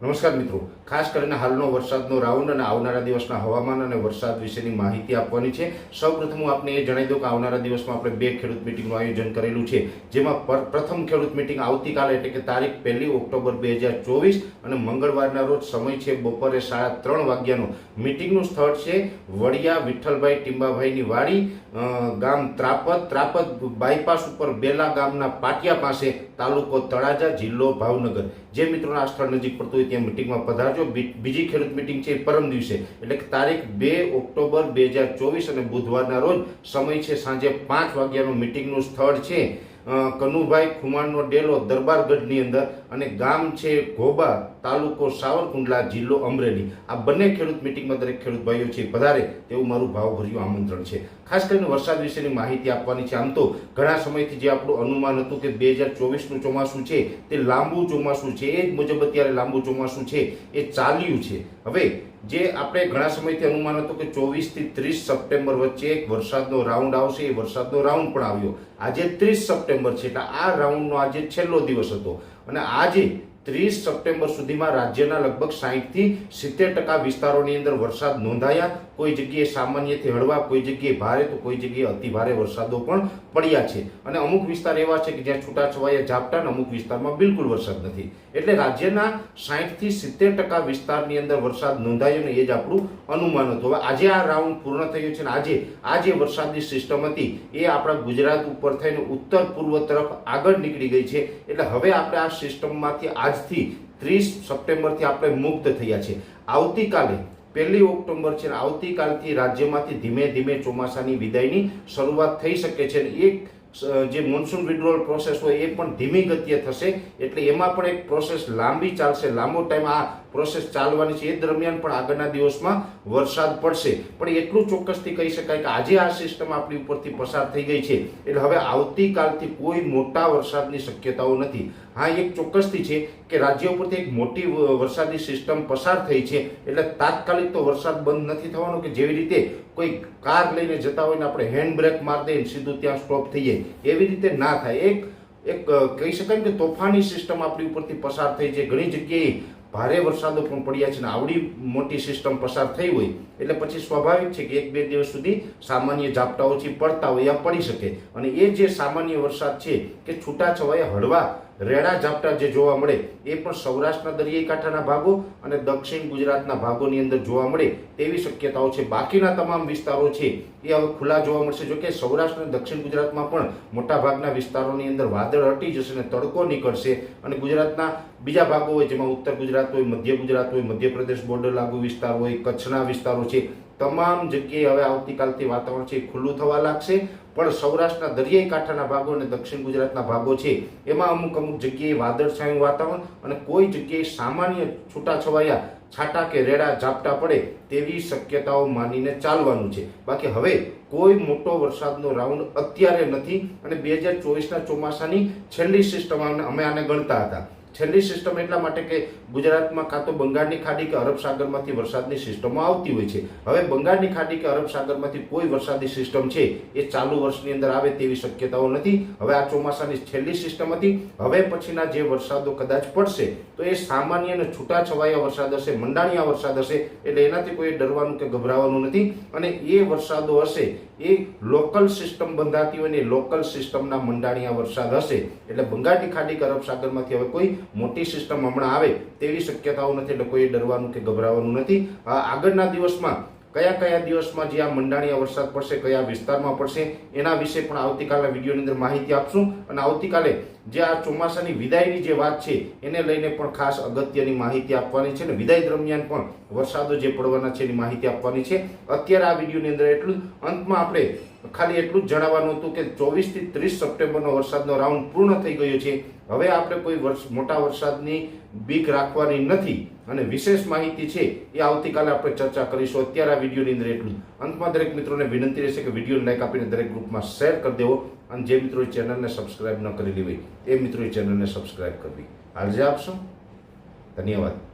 નમસ્કાર મિત્રો. ખાસ કરીને હાલનો વરસાદનો રાઉન્ડ અને આવનારા દિવસના હવામાન અને વરસાદ વિશેની માહિતી આપવાની છે. સૌપ્રથમ હું આપને એ જણાવી દઉં કે આવનારા દિવસમાં આપણે બે ખેડૂત મિટિંગનું આયોજન કરેલું છે. જેમાં પ્રથમ ખેડૂત મિટિંગ આવતીકાલે એટલે કે તારીખ પહેલી ઓક્ટોબર બે હજાર ચોવીસ અને મંગળવારના રોજ સમય છે બપોરે સાડા ત્રણ વાગ્યાનો. મિટિંગનું સ્થળ છે વડિયા વિઠ્ઠલભાઈ ટીંબાભાઈની વાડી ગામ ત્રાપદ. ત્રાપદ બાયપાસ ઉપર બેલા ગામના પાટિયા પાસે તાલુકો તળાજા, જિલ્લો ભાવનગર. જે મિત્રોના આ સ્થળ નજીક પડતું હોય ત્યાં મિટિંગમાં પધારજો બીજી ખેડૂત મિટિંગ છે પરમ દિવસે. એટલે કે તારીખ બે ઓક્ટોબર બે હજાર ચોવીસ અને બુધવારના રોજ સમય છે સાંજે પાંચ વાગ્યાનું મિટિંગનું સ્થળ છે. કનુભાઈ ખુમાણનો ડેલો દરબારગઢની અંદર અને ગામ છે ઘોબા તાલુકો સાવરકુંડલા જિલ્લો અમરેલી. આ બંને ખેડૂત મિટિંગમાં દરેક ખેડૂત ભાઈઓ છે, વધારે તેવું મારું ભાવભર્યું આમંત્રણ છે. ખાસ કરીને વરસાદ વિશેની માહિતી આપવાની છે. આમ તો ઘણા સમયથી જે આપણું અનુમાન હતું કે બે હજાર ચોવીસનું ચોમાસું છે, તે લાંબુ ચોમાસું છે, એ જ મુજબ અત્યારે લાંબુ ચોમાસું છે, એ ચાલ્યું છે. હવે જે આપણે ઘણા સમયથી અનુમાન હતું કે ચોવીસથી ત્રીસ સપ્ટેમ્બર વચ્ચે એક વરસાદનો રાઉન્ડ આવશે, એ વરસાદનો રાઉન્ડ પણ આવ્યો. આજે ત્રીસ સપ્ટેમ્બર છે, એટલે આ રાઉન્ડનો આજે છેલ્લો દિવસ હતો. અને આજે ત્રીસ સપ્ટેમ્બર સુધીમાં રાજ્યના લગભગ સાહીઠથી સિત્તેર ટકા વિસ્તારોની અંદર વરસાદ નોંધાયા. કોઈ જગ્યાએ સામાન્યથી હળવા, કોઈ જગ્યાએ ભારે તો કોઈ જગ્યાએ અતિ ભારે વરસાદો પણ પડ્યા છે. અને અમુક વિસ્તાર એવા છે કે જ્યાં છૂટાછવાયા ઝાપટા અને અમુક વિસ્તારમાં બિલકુલ વરસાદ નથી. એટલે રાજ્યના સાહીઠથી સિત્તેર ટકા વિસ્તારની અંદર વરસાદ નોંધાયો ને એ જ આપણું અનુમાન હતું. હવે આજે આ રાઉન્ડ પૂર્ણ થયો છે અને આજે આ જે વરસાદની સિસ્ટમ હતી. એ આપણા ગુજરાત ઉપર થઈને ઉત્તર પૂર્વ તરફ આગળ નીકળી ગઈ છે. એટલે હવે આપણે આ સિસ્ટમમાંથી આજથી ત્રીસ સપ્ટેમ્બરથી આપણે મુક્ત થયા છે આવતીકાલે, પહેલી ઓક્ટોબર છે આવતીકાલથી રાજ્યમાંથી ધીમે ધીમે ચોમાસાની વિદાયની શરૂઆત થઈ શકે છે એક જે મોન્સૂન વિડ્રોલ પ્રોસેસ હોય એ પણ ધીમી ગતિએ થશે. એટલે એમાં પણ એક પ્રોસેસ લાંબી ચાલશે. લાંબો ટાઈમ આ પ્રોસેસ ચાલવાની છે. એ દરમિયાન પણ આગળના દિવસમાં વરસાદ પડશે. પણ એટલું ચોક્કસથી કહી શકાય કે આજે આ સિસ્ટમ આપણી ઉપરથી પસાર થઈ ગઈ છે. એટલે હવે આવતીકાલથી કોઈ મોટા વરસાદની શક્યતાઓ નથી. હા એક ચોક્કસથી છે કે રાજ્ય ઉપરથી એક મોટી વરસાદી સિસ્ટમ પસાર થઈ છે. એટલે તાત્કાલિક તો વરસાદ બંધ નથી થવાનો કે જેવી રીતે કોઈ કાર લઈને જતા હોય ને આપણે હેન્ડ બ્રેક મારી દઈએ સીધું ત્યાં સ્ટોપ થઈ જાય. એવી રીતે ના થાય. એક એક કહી શકાય કે તોફાની સિસ્ટમ આપણી ઉપરથી પસાર થઈ છે. ઘણી જગ્યાએ ભારે વરસાદો પણ પડ્યા છે ને આવડી મોટી સિસ્ટમ પસાર થઈ હોય. એટલે પછી સ્વાભાવિક છે કે એક બે દિવસ સુધી સામાન્ય ઝાપટાઓથી પડતા હોય, યા પડી શકે. અને એ જે સામાન્ય વરસાદ છે કે છૂટાછવાયા હળવા રેડા ઝાપટા જે જોવા મળે એ પણ સૌરાષ્ટ્રના દરિયાઈ કાંઠાના ભાગો અને દક્ષિણ ગુજરાતના ભાગોની અંદર જોવા મળે તેવી શક્યતાઓ છે. બાકીના તમામ વિસ્તારો છે એ હવે ખુલ્લા જોવા મળશે. જો કે સૌરાષ્ટ્ર અને દક્ષિણ ગુજરાતમાં પણ મોટા ભાગના વિસ્તારોની અંદર વાદળ હટી જશે અને તડકો નીકળશે અને ગુજરાતના બીજા ભાગો હોય જેમાં ઉત્તર ગુજરાત હોય, મધ્ય ગુજરાત હોય, મધ્યપ્રદેશ બોર્ડર લાગુ વિસ્તાર હોય, કચ્છના વિસ્તારો છે. તમામ જગ્યાએ હવે આવતીકાલથી વાતાવરણ છે ખુલ્લું થવા લાગશે. પણ સૌરાષ્ટ્રના દરિયાઈ કાંઠાના ભાગો અને દક્ષિણ ગુજરાતના ભાગો છે, એમાં અમુક અમુક જગ્યાએ વાદળછાયું વાતાવરણ અને કોઈ જગ્યાએ સામાન્ય છૂટાછવાયા છાટા કે રેડા ઝાપટા પડે તેવી શક્યતાઓ માનીને ચાલવાનું છે. બાકી હવે કોઈ મોટો વરસાદનો રાઉન્ડ અત્યારે નથી અને બે હજાર ચોવીસના ચોમાસાની છેલ્લી સિસ્ટમ અમે આને ગણતા હતા. છેલ્લી સિસ્ટમ એટલા માટે કે ગુજરાતમાં કાં તો બંગાળની ખાડી કે અરબ સાગરમાંથી વરસાદની સિસ્ટમો આવતી હોય છે. હવે બંગાળની ખાડી કે અરબ સાગરમાંથી કોઈ વરસાદી સિસ્ટમ છે, એ ચાલુ વર્ષની અંદર આવે તેવી શક્યતાઓ નથી. હવે આ ચોમાસાની છેલ્લી સિસ્ટમ હતી. હવે પછીના જે વરસાદો કદાચ પડશે, તો એ સામાન્ય અને છૂટાછવાયા વરસાદ હશે, મંડાણિયા વરસાદ હશે, એટલે એનાથી કોઈ ડરવાનું કે ગભરાવાનું નથી. અને એ વરસાદો હશે, એ લોકલ સિસ્ટમ બંધાતી હોય ને લોકલ સિસ્ટમના મંડાણિયા વરસાદ હશે. એટલે બંગાળની ખાડી કે અરબ સાગરમાંથી હવે કોઈ મોટી સિસ્ટમ હમણાં આવે તેવી શક્યતાઓ નથી. લોકોએ ડરવાનું કે ગભરાવાનું નથી. આગળના દિવસમાં કયા કયા દિવસમાં જે આ મંડાણીયા વરસાદ પડશે, કયા વિસ્તારમાં પડશે, એના વિશે પણ આવતીકાલના વિડીયોની અંદર માહિતી આપશું. અને આવતીકાલે જે આ ચોમાસાની વિદાયની જે વાત છે, એને લઈને પણ ખાસ અગત્યની માહિતી આપવાની છે. અને વિદાય દરમિયાન પણ વરસાદો જે પડવાના છે એની માહિતી આપવાની છે. અત્યારે આ વિડીયોની અંદર એટલું અંતમાં આપણે ખાલી એટલું જ જણાવવાનું હતું કે ચોવીસથી ત્રીસ સપ્ટેમ્બરનો વરસાદનો રાઉન્ડ પૂર્ણ થઈ ગયો છે. હવે આપણે કોઈ વર્ષ, મોટા વરસાદની બીક રાખવાની નથી. અને વિશેષ માહિતી છે, એ આવતીકાલે આપણે ચર્ચા કરીશું. અત્યારે આ વિડીયોની અંદર એટલું અંતમાં દરેક મિત્રોને વિનંતી રહેશે કે વીડિયો લાઈક આપીને દરેક ગ્રુપમાં શેર કરી દેવો. અને જે મિત્રો ચેનલને સબસ્ક્રાઇબ ન કરેલી હોય, એ મિત્રો ચેનલને સબસ્ક્રાઇબ કરવી. હાલજે આપશો. ધન્યવાદ.